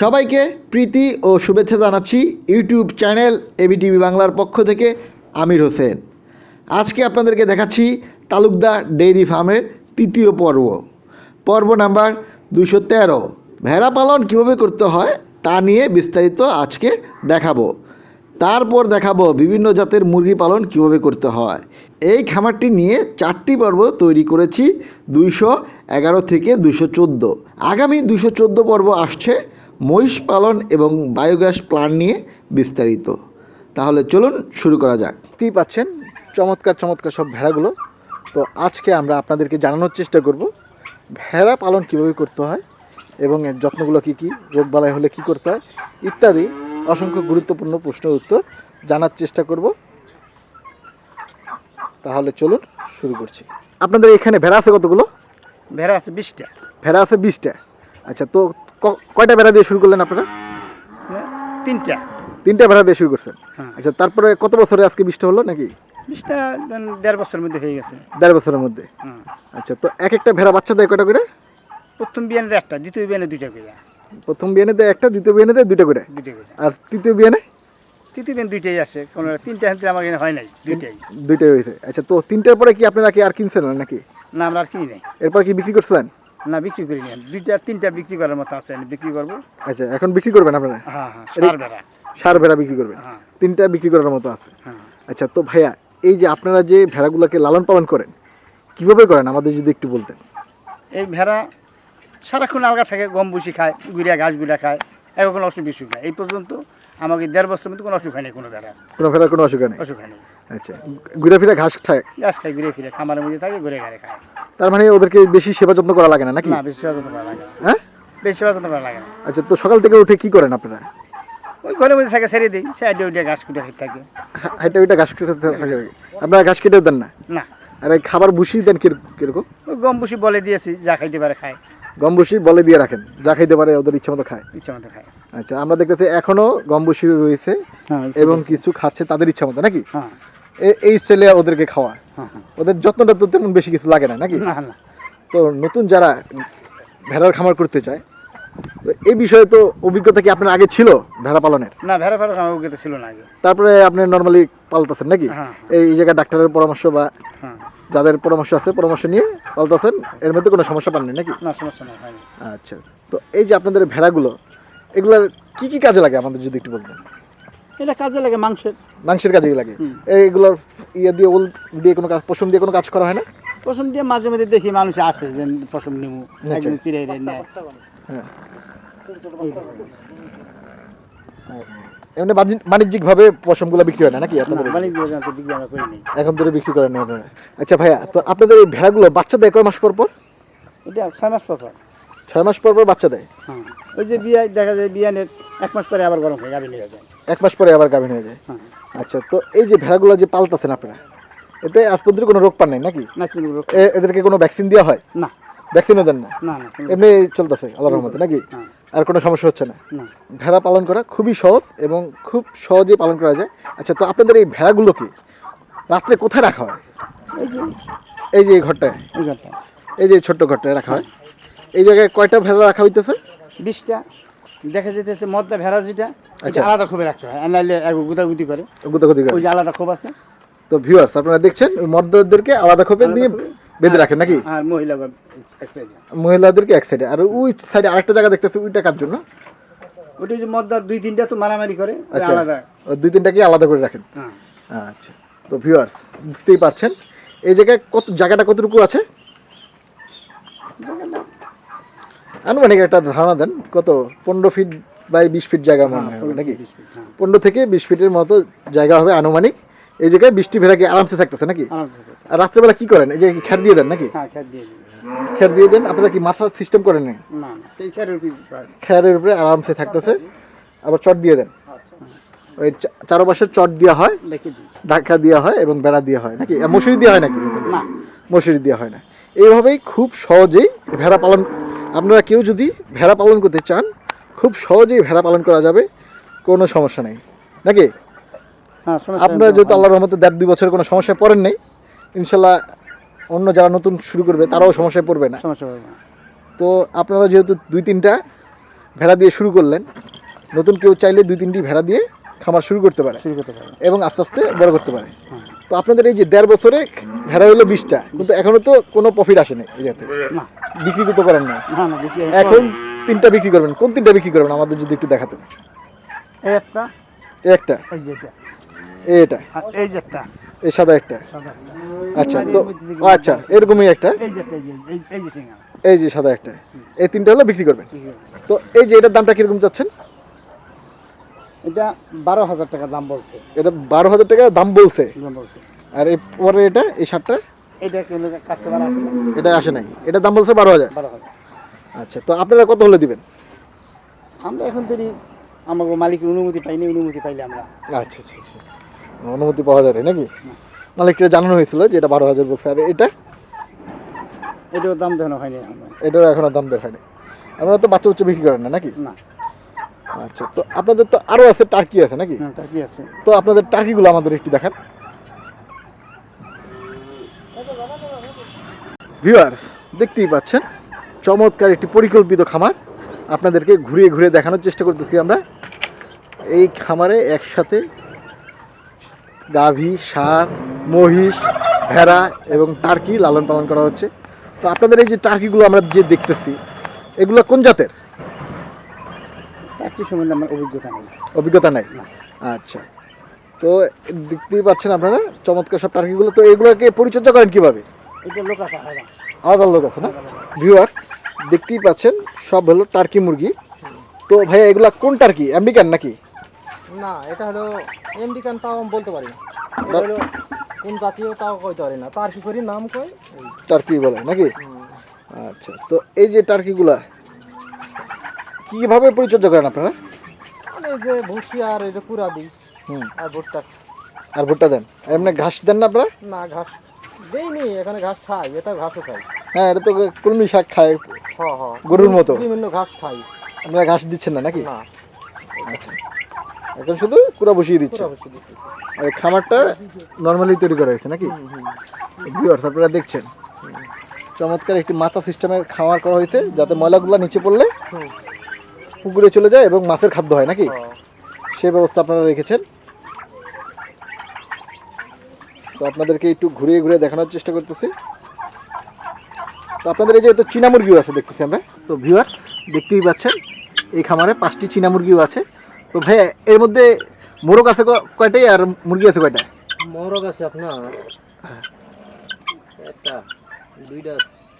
সবাইকে প্রীতি ও শুভেচ্ছা জানাচ্ছি ইউটিউব চ্যানেল এবিটিভি বাংলার পক্ষ থেকে আমির হোসেন। আজকে আপনাদেরকে দেখাচ্ছি তালুকদার ডেইরি ফার্মের তৃতীয় পর্ব। পর্ব নাম্বার দুশো তেরো। ভেড়া পালন কীভাবে করতে হয় তা নিয়ে বিস্তারিত আজকে দেখাবো। তারপর দেখাবো বিভিন্ন জাতের মুরগি পালন কীভাবে করতে হয়। এই খামারটি নিয়ে চারটি পর্ব তৈরি করেছি দুইশো এগারো থেকে দুশো চোদ্দ। আগামী দুশো চোদ্দ পর্ব আসছে মহিষ পালন এবং বায়োগ্যাস প্লান্ট নিয়ে বিস্তারিত। তাহলে চলুন শুরু করা যাক। দেখতেই পাচ্ছেন চমৎকার চমৎকার সব ভেড়াগুলো। তো আজকে আমরা আপনাদেরকে জানানোর চেষ্টা করব ভেড়া পালন কীভাবে করতে হয় এবং এর যত্নগুলো কী কী রোগবালাই হলে কী করতে হয় ইত্যাদি অসংখ্য গুরুত্বপূর্ণ প্রশ্নের উত্তর জানার চেষ্টা করব। তাহলে চলুন শুরু করছি। আপনাদের এখানে ভেড়া আছে কতগুলো? ভেড়া আছে বিশটা। ভেড়া আছে বিশটা। আচ্ছা তো ক- কয়টা ভেড়া দিয়ে শুরু করলেন আপনারা? তিনটা। তিনটা ভেড়া দিয়ে শুরু করছেন? হ্যাঁ। আচ্ছা তারপরে কত বছরে আজকে বৃষ্টি হলো নাকি? বিশটা দেড় বছরের মধ্যে হয়ে গেছে। দেড় বছরের মধ্যে। হ্যাঁ। আচ্ছা তো এক একটা ভেড়া বাচ্চা দেয় কয়টা করে? প্রথম বিয়ানে একটা দ্বিতীয় বিয়ানে দুইটা করে। প্রথম বিয়ানে দেয় একটা দ্বিতীয় বিয়ানে দেয় দুইটা করে? আর তৃতীয় বিয়ানে? তৃতীয় বিয়ান দুইটাই আসে কোনো তিনটা হাতে আমার এখানে হয় নাই দুইটাই। দুইটাই হয়েছে। আচ্ছা তো তিনটার পরে কি আপনারা কি আর কিনছেন নাকি? না আমরা আর কিনি নাই। এরপর কি বিক্রি করছেন? না বিক্রি করি নি দুইটা তিনটা বিক্রি করার মতো আছে আমি বিক্রি করব। আচ্ছা এখন বিক্রি করবেন আপনারা? হ্যাঁ হ্যাঁ সার ভেড়া। বিক্রি করবেন। হ্যাঁ। তিনটা বিক্রি করার মতো আছে। হ্যাঁ। আচ্ছা তো ভাইয়া এই যে আপনারা যে ভেড়াগুলোকে লালন পালন করেন কীভাবে করেন? আমাদের যদি একটু বলতেন। এই ভেড়া সারাক্ষণ আলগা থাকে গম বুসি খায় গুড়িয়া ঘাস গুড়া খায় এখন কোনো অসুখ বিসুখ নাই। এই পর্যন্ত আমাকে দেড় বছরের মধ্যে কোনো অসুখ হয়নি কোনো ভেড়া কোনো ভেড়ার কোনো অসুবিধা নেই অসুখ হয়নি। আচ্ছা ঘুরে ফিরে ঘাস খায়? ঘাস খায় ঘুরে ফিরে খামারের মধ্যে থাকে ঘুরে ঘাড়ে খায়। তার মানে ওদেরকে বেশি সেবা যত্ন করা লাগে না নাকি? না বেশি সেবা যত্ন করা লাগে হ্যাঁ? বেশি সেবা যত্ন করা লাগে না। আচ্ছা তো সকাল থেকে উঠে কি করেন আপনারা? ওই ঘরের মধ্যে থাকে ছেড়ে দিই ঘাস কুটে খেতে থাকে। হা- হাইটা ওইটা ঘাস খেতে থাকে? আপনারা ঘাস কেটেও দেন না? না। আর এই খাবার ভুষি দেন কীরকম? গম বুসি বলে দিয়েছি যা খাইতে পারে খায়। গম ভুষি বলে দিয়ে রাখেন যা খাইতে পারে ওদের ইচ্ছা মতো খায়। ইচ্ছা মতো খায়। আচ্ছা আমরা দেখতেছি এখনও গম ভুষি রয়েছে হ্যাঁ এবং কিছু খাচ্ছে তাদের ইচ্ছা মতো নাকি? হ্যাঁ। এই স্টাইলে ওদেরকে খাওয়া হ্যাঁ হ্যাঁ। ওদের যত্নটা তো তেমন বেশি কিছু লাগে না নাকি? না না। তো নতুন যারা ভেড়ার খামার করতে চায় এই বিষয়ে তো অভিজ্ঞতা কি আপনার আগে ছিল ভেড়া পালনের? না ভেড়া ফেড়া আমার অভিজ্ঞতা ছিল না আগে। তারপরে আপনি নর্মালি পালতেছেন নাকি? হ্যাঁ এই জায়গায় ডাক্তারের পরামর্শ বা যাদের পরামর্শ আছে পরামর্শ নিয়ে পালতেছেন এর মধ্যে কোনো সমস্যা পাননি নাকি? না সমস্যা হয়নি। আচ্ছা। তো এই যে আপনাদের ভেড়াগুলো এগুলোর কি কি কাজে লাগে আমাদের যদি একটু বলতেন? এটা কাজে লাগে মাংসের। মাংসের কাজে লাগে। এইগুলোর ইয়ে দিয়ে ওল দিয়ে কোনো কাজ পশম দিয়ে কোনো কাজ করা হয় না? পশম দিয়ে মাঝে মাঝে দেখি মানুষ আসে যে পশম নিমু আচ্ছা। একদিন চিড়ে নেয়। হ্যাঁ। এমনি বাণিজ্য- বাণিজ্যিকভাবে পশমগুলো বিক্রি হয় না নাকি আপনাদের বাণিজ্য বিক্রি আমরা করি এখন ধরে বিক্রি করেন না আচ্ছা ভাইয়া তো আপনাদের এই ভেড়াগুলো বাচ্চা দেয় কয় মাস পর পর? এটা ছয় মাস পর পর। ছয় মাস পর পর বাচ্চা দেয়? হ্যাঁ। ওই যে বিয়ে দেখা যায় বিয়ানের এক মাস পরে আবার গরম হয়ে গাড়ি নিয়ে যায়। এক মাস পরে আবার গাভিন হয়ে যায়? হ্যাঁ। আচ্ছা তো এই যে ভেড়াগুলো যে পালতাছেন আপনারা এতে আজ পর্যন্ত কোনো রোগ পান নাই নাকি? না কোনো রোগ- এদেরকে কোনো ভ্যাকসিন দেওয়া হয়? না। ভ্যাকসিনও দেন না? না না এমনি চলতেছে আল্লাহর রহমতে নাকি? হ্যাঁ। আর কোনো সমস্যা হচ্ছে না? ভেড়া পালন করা খুবই সহজ এবং খুব সহজে পালন করা যায়। আচ্ছা তো আপনাদের এই ভেড়াগুলোকে রাত্রে কোথায় রাখা হয়? এই যে এই যে ঘরটায়? এই ঘরটা এই যে ছোট্ট ঘরটায় রাখা হয়? এই জায়গায় কয়টা ভেড়া রাখা হইতেছে? বিষটা দেখা যেতেছে মদটা ভেড়া যেটা আচ্ছা। আলাদা খুবই রাখতে হয়। আর নাহলে গুদাগুদি করে। গুতাগুতি করে। ওই যে আলাদা খুব আছে। তো ভিউয়ার্স আপনারা দেখছেন ওই মর্দদেরকে আলাদা খোপে দিয়ে বেঁধে রাখেন নাকি? আর মহিলা মহিলাদেরকে এক সাইডে আর ওই সাইডে আরেকটা জায়গা দেখতেছি ওইটা কার জন্য? ওটা যে মদটা দুই তিনটা তো মারামারি করে আচ্ছা। আলাদা। ওই দুই তিনটাকে আলাদা করে রাখেন? হ্যাঁ। আচ্ছা। তো ভিউয়ার্স বুঝতেই পারছেন। এই জায়গায় কত জায়গাটা কতটুকু আছে? আনুমানিক একটা ধারণা দেন কত? পনেরো ফিট বাই বিশ ফিট জায়গা মনে হবে নাকি? হ্যাঁ। পনেরো থেকে বিশ ফিটের মতো জায়গা হবে আনুমানিক। এই জায়গায় বৃষ্টি ভেড়া কি আরামসে থাকতেছে নাকি। আর রাত্রেবেলা কি করেন? এই যে খ্যার দিয়ে দেন নাকি? হ্যাঁ দিয়ে খ্যার দিয়ে দেন? আপনারা কি মাথা সিস্টেম করেন না খেয়ারের উপরে আরামসে থাকতেছে। আবার চট দিয়ে দেন। ওই চা- চারপাশে চট দেওয়া হয় ঢাকা দেওয়া হয় এবং বেড়া দেওয়া হয় নাকি? মশুরি দেওয়া হয় নাকি? না। মশুরি দেওয়া হয় না। এইভাবেই খুব সহজেই ভেড়া পালন আপনারা কেউ যদি ভেড়া পালন করতে চান খুব সহজেই ভেড়া পালন করা যাবে কোনো সমস্যা নেই। নাকি? হ্যাঁ আপনারা যেহেতু আল্লাহর রহমতে দেড় দুই বছরের কোনো সমস্যায় পড়েন নাই ইনশাল্লাহ অন্য যারা নতুন শুরু করবে তারাও সমস্যায় পড়বে না। সমস্যা না। তো আপনারা যেহেতু দুই তিনটা ভেড়া দিয়ে শুরু করলেন নতুন কেউ চাইলে দুই তিনটি ভেড়া দিয়ে খামার শুরু করতে পারে শুরু করতে পারে। এবং আস্তে আস্তে বড় করতে পারে। হ্যাঁ। তো আপনাদের এই যে দেড় বছরে ভেড়া হলো বিশটা কিন্তু এখনও তো কোনো প্রফিট আসেনি এই না। বিক্রি করতে পারেন না এখন তিনটা বিক্রি করবেন। কোন তিনটা বিক্রি করবেন? আমাদের যদি একটু দেখাতেন। এই একটা একটা। এই যে এটা। এই যে একটা। এই সাদা একটা। আচ্ছা তো এর দেখি ও আচ্ছা এরকমই একটা? এই যে সাদা একটা। এই তিনটা হলো বিক্রি করবেন। তো এই যে এটার দামটা কীরকম চাচ্ছেন? এটা বারো হাজার টাকা দাম বলছে। এটা বারো হাজার টাকা দাম বলছে। আর এই পরে এটা এই শার্টটা? এটা কিন্তু কাস্টমার আসে না? এটা আসে নাই। এটা দাম বলছে বারো হাজার। বারো হাজার। আচ্ছা তো আপনারা কত হলে দিবেন? আমরা এখন তৈরি আমাকে মালিকের অনুমতি পাইনি অনুমতি পাইলে আমরা। আচ্ছা আচ্ছা আচ্ছা। অনুমতি পাওয়া যাবে নাকি? মালিককে জানানো হয়েছিল যে এটা বারো হাজার বলছে। আর এটা? এটাও দাম দেওয়ানো হয়নি এখনও। দাম বের হয়নি আপনারা তো বাচ্চা বাচ্চা বিক্রি করেন না নাকি? না। আচ্ছা তো আপনাদের তো আরও আছে টার্কি আছে নাকি? হ্যাঁ তা কি আছে। তো আপনাদের টার্কিগুলো আমাদের একটু দেখান। ভিউয়ার্স দেখতেই পাচ্ছেন চমৎকার একটি পরিকল্পিত খামার আপনাদেরকে ঘুরিয়ে ঘুরিয়ে দেখানোর চেষ্টা করতেছি আমরা। এই খামারে একসাথে গাভী সার মহিষ ভেড়া এবং টার্কি লালন পালন করা হচ্ছে। তো আপনাদের এই যে টার্কিগুলো আমরা যে দেখতেছি এগুলো কোন জাতের? সম্বন্ধে আমার অভিজ্ঞতা নেই। অভিজ্ঞতা নাই? আচ্ছা। তো দেখতেই পাচ্ছেন আপনারা চমৎকার সব টার্কিগুলো। তো এগুলোকে পরিচর্যা করেন কীভাবে? আলাদা। লোক আছে না? ভিউয়ার দেখতেই পাচ্ছেন সব হলো টার্কি মুরগি। তো ভাইয়া এগুলা কোন টার্কি? আমেরিকান নাকি? না এটা হলো আমেরিকান তাও আমি বলতে পারি না। এটা হলো কোন জাতীয় তাও কইতে পারি না। টার্কি করি নাম কই? টার্কি বলে নাকি? আচ্ছা তো এই যে টার্কিগুলা কীভাবে পরিচর্যা করেন আপনারা? মানে এই যে ভুসি আর এই যে কুড়া দিই হুম। আর ভুট্টা। আর ভুট্টা দেন। আর এমনি ঘাস দেন না আপনারা? না ঘাস দেইনি এখানে ঘাস খাই এটা ঘাসও খাই। হ্যাঁ এটা তো কলমি শাক খায় হ হ গরুর মতো। বিভিন্ন ঘাস খাই। আপনারা ঘাস দিচ্ছেন না নাকি? না। আচ্ছা। এখন শুধু কুড়া বসিয়ে দিচ্ছে। আর খামারটা নর্মালি তৈরি করা হয়েছে নাকি। ভিউয়ার্স আপনারা দেখছেন। চমৎকার একটি মাচা সিস্টেমে খামার করা হয়েছে যাতে ময়লাগুলো নিচে পড়লে পুকুরে চলে যায় এবং মাছের খাদ্য হয় নাকি? সে ব্যবস্থা আপনারা রেখেছেন। তো আপনাদেরকে একটু ঘুরিয়ে ঘুরিয়ে দেখানোর চেষ্টা করতেছি। তো আপনাদের এই যে তো চীনা মুরগিও আছে দেখতেছি আমরা। তো ভিউয়ার্স দেখতেই পাচ্ছেন এই খামারে পাঁচটি চীনা মুরগিও আছে। তো ভাই এর মধ্যে মোরগ আছে কয়টাই আর মুরগি আছে কয়টা? মোরগ আছে আপনার একটা দুইটা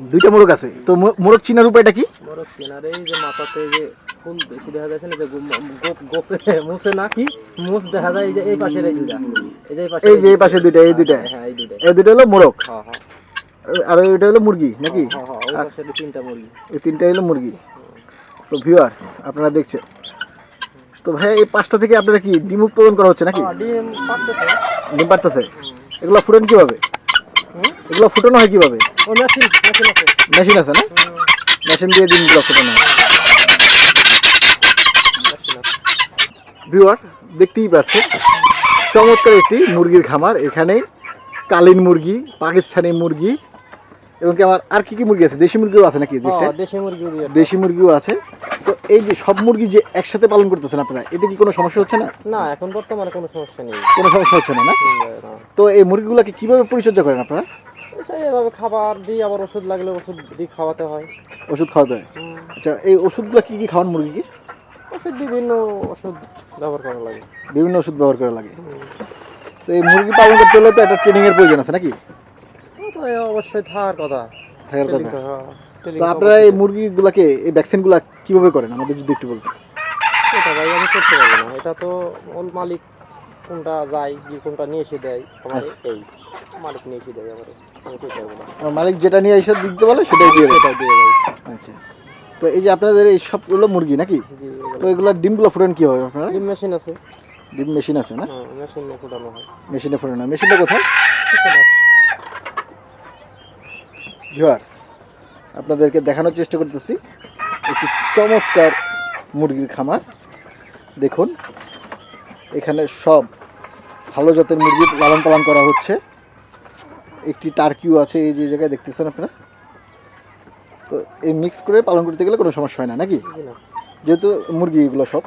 দুইটা মোরগ আছে। তো মোরগ চিনার উপায়টা কি? মোরগ চেনার এই যে মাথাতে যে ফুল বেশি দেখা যাচ্ছে না গোপ- গোপ গোপে মুছে না কি মুছ দেখা যায় এই যে এই পাশের এই দুইটা। এই যে এই পাশের এই যে এই পাশে দুইটা এই দুইটা। হ্যাঁ এই দুইটা। এই হলো মোরগ। হ্যাঁ হ্যাঁ। আর ওইটা হলো মুরগি নাকি? হ্যাঁ হ্যাঁ আর পাশে তিনটা মুরগি। এই তিনটা হলো মুরগি। তো ভিউয়ার আপনারা দেখছেন। তো ভাই এই পাঁচটা থেকে আপনারা কি ডিম উৎপাদন করা হচ্ছে নাকি? হ্যাঁ ডিম পাচ্ছে ডিম পারতেছে এগুলো ফুটান কীভাবে? এগুলো ফুটানো হয় কীভাবে? ও মেশিন মেশিন আছে। মেশিন আছে না? মেশিন দিয়ে ডিমগুলো ফুটানো হয় মেশিন আছে ভিউয়ার দেখতেই পাচ্ছেন। চমৎকার একটি মুরগির খামার। এখানে কালিন মুরগি পাকিস্তানি মুরগি এবং কি আমার আর কি কি মুরগি আছে? দেশি মুরগিও আছে নাকি? দেখতে দেশি মুরগি দেশি মুরগিও আছে। তো এই যে সব মুরগি যে একসাথে পালন করতেছেন আপনারা এতে কি কোনো সমস্যা হচ্ছে না? না এখন বর্তমানে কোনো সমস্যা নেই। কোনো সমস্যা হচ্ছে না না? তো এই মুরগিগুলোকে কীভাবে পরিচর্যা করেন আপনারা? সেই এভাবে খাবার দিই আবার ওষুধ লাগলে ওষুধ দিই খাওয়াতে হয়। ওষুধ খাওয়াতে হয়। আচ্ছা এই ওষুধগুলো কি কি খাওয়ান মুরগিকে ওষুধ বিভিন্ন ওষুধ ব্যবহার করা লাগে। বিভিন্ন ওষুধ ব্যবহার করা লাগে। তো এই মুরগি পালন করতে হলে তো একটা ট্রেনিং এর প্রয়োজন আছে নাকি? তো অবশ্যই থাকার কথা। থাকার কথা। তো, হ্যাঁ, আপনারা এই। মুরগিগুলোকে এই ভ্যাকসিনগুলো কীভাবে করেন? আমাদের যদি একটু বলতেন। এটা ভাই আমি করতে পারব না। এটা তো ওর মালিক কোনটা যায় কি কোনটা নিয়ে এসে দেয় আমার এই মালিক নিয়ে এসে দেয় আমার আমি করতে পারব না। মালিক যেটা নিয়ে এসে দিতে বলে সেটাই দিয়ে দেয়। সেটা দিয়ে দেয়। আচ্ছা। তো এই যে আপনাদের এই সবগুলো মুরগি নাকি? তো এগুলো ডিমগুলো ফুটান কি হবে আপনারা? ডিম মেশিন আছে। ডিম মেশিন আছে না? হ্যাঁ মেশিন ফুটানো হয়। মেশিনে ফুটানো মেশিনটা কোথায়? জোয়ার আপনাদেরকে দেখানোর চেষ্টা করতেছি। একটি চমৎকার মুরগির খামার। দেখুন এখানে সব ভালো জাতের মুরগি লালন পালন করা হচ্ছে। একটি টার্কিও আছে এই যে জায়গায় দেখতেছেন আপনারা? তো এই মিক্স করে পালন করতে গেলে কোনো সমস্যা হয় না নাকি? যেহেতু মুরগি এগুলো সব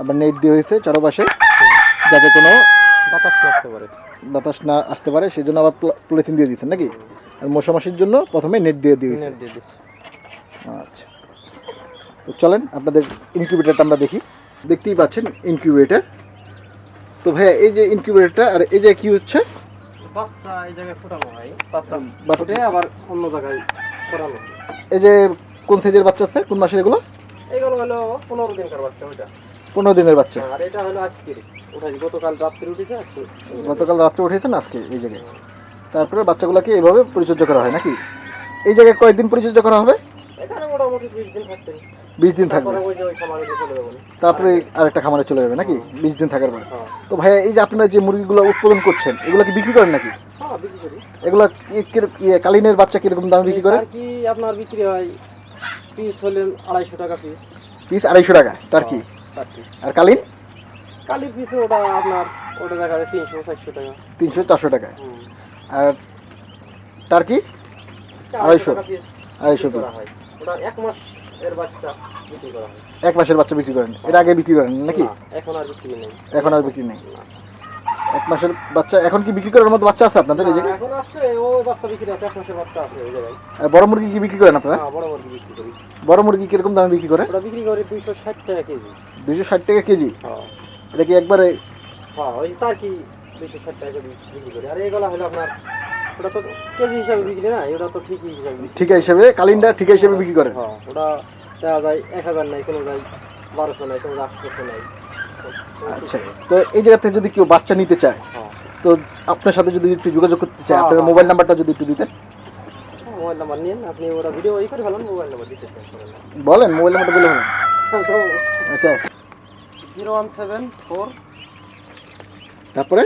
আবার নেট দিয়ে হয়েছে চারপাশে যাতে কোনো বাতাস না আসতে পারে। বাতাস না আসতে পারে সেই জন্য আবার পলিথিন দিয়ে দিচ্ছেন নাকি? আর মশা মাসির জন্য প্রথমে নেট দিয়ে নেট দিয়ে দিচ্ছি আচ্ছা। তো চলেন আপনাদের ইনকিউবেটারটা আমরা দেখি। দেখতেই পাচ্ছেন ইনকিউবেটার তো ভাইয়া এই যে ইনকিউবেটারটা আর এই যে কি হচ্ছে? বাচ্চা এই জায়গায় ফুটানো হয়। বাচ্চা আবার অন্য জায়গায় করানো হয়। এই যে কোন সাইজের বাচ্চা আছে? কোন মাসের এগুলো? এগুলো হলো পনেরো দিনকার বাচ্চা ওইটা। পনেরো দিনের বাচ্চা। আর এটা হলো উঠাইছি গতকাল রাত্রে উঠেছে আজকে গতকাল রাত্রে উঠেছেন আজকে? এই জায়গায়। তারপরে বাচ্চাগুলোকে এভাবে পরিচর্যা করা হয় নাকি? এই জায়গায় কয়েকদিন পরিচর্যা করা হবে? এখানে মোটামুটি বিশ দিন থাকতে বিশ দিন থাকবে। তারপরে ওই যে ওই খামারে চলে যাব। তারপরে আরেকটা খামারে চলে যাবে নাকি? বিশ দিন থাকার পরে। হ্যাঁ তো ভাইয়া এই যে আপনারা যে মুরগিগুলো উৎপাদন করছেন এগুলো কি বিক্রি করেন নাকি? হ্যাঁ এগুলো ইয়ে, কালিনের বাচ্চা কীরকম দামে বিক্রি আর কি আপনার বিক্রি হয়? পিস হলে আড়াইশো টাকা পিস পিস আড়াইশো টাকা টার্কি টার্কি আর কালিন? কালি পিস ওটা আপনার ওটা দেখা যায় তিনশো চারশো টাকা। তিনশো চারশো টাকা। আর টার্কি আড়াইশো। আড়াইশো পিস করা হয়। ওটা এক মাস এর বাচ্চা বিক্রি করা হয়। এক মাসের বাচ্চা বিক্রি করেন? এর আগে বিক্রি করেন নাকি? এখন আর বিক্রি নেই। এখন আর বিক্রি নেই। মাসের বাচ্চা এখন কি বিক্রি করার মতো বাচ্চা আছে আপনাদের এই জায়গায়? এখন আছে ও বাচ্চা বিক্রি আছে এক মাসের বাচ্চা আছে ওই জায়গায়। আর বড় মুরগি কি বিক্রি করেন আপনারা? হ্যাঁ বড় মুরগি বিক্রি করি। বড় মুরগি কীরকম দামে বিক্রি করে? ওটা বিক্রি করে দুইশো ষাট টাকা কেজি। দুইশো ষাট টাকা কেজি? হ্যাঁ। এটা কি একবারে হ্যাঁ ওই তার কি দুইশো ষাট টাকা কেজি বিক্রি করে। আর এগুলো হলো আপনার ওটা তো কেজি হিসাবে বিক্রি না ওটা তো ঠিকই হিসাবে ঠিকা হিসেবে কালিনটা ঠিকা হিসেবে বিক্রি করেন হ্যাঁ ওটা দেওয়া যায় এক হাজার নাই কোনো যায় বারোশো নাই কোনো আটশোশো নাই। আচ্ছা। তো এই জায়গা থেকে যদি কেউ বাচ্চা নিতে চায় হ্যাঁ। তো আপনার সাথে যদি একটু যোগাযোগ করতে চায় হ্যাঁ, আপনার হ্যাঁ। মোবাইল নাম্বারটা যদি একটু দিতেন। মোবাইল নাম্বার নিন আপনি ওটা ভিডিও ই করে ফেলান মোবাইল নাম্বার দিতে বলেন মোবাইল নাম্বারটা বলে বলেন আচ্ছা। জিরো ওয়ান সেভেন ফোর তারপরে?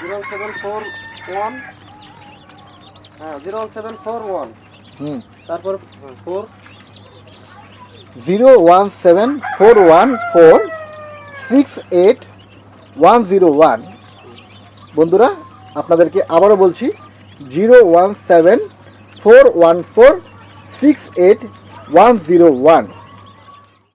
Zero one seven four one. হ্যাঁ zero one seven four one. হুম। তারপর four. Zero one seven four one four six eight one zero one বন্ধুরা, আপনাদেরকে আবারও বলছি zero one seven four one four six eight one zero one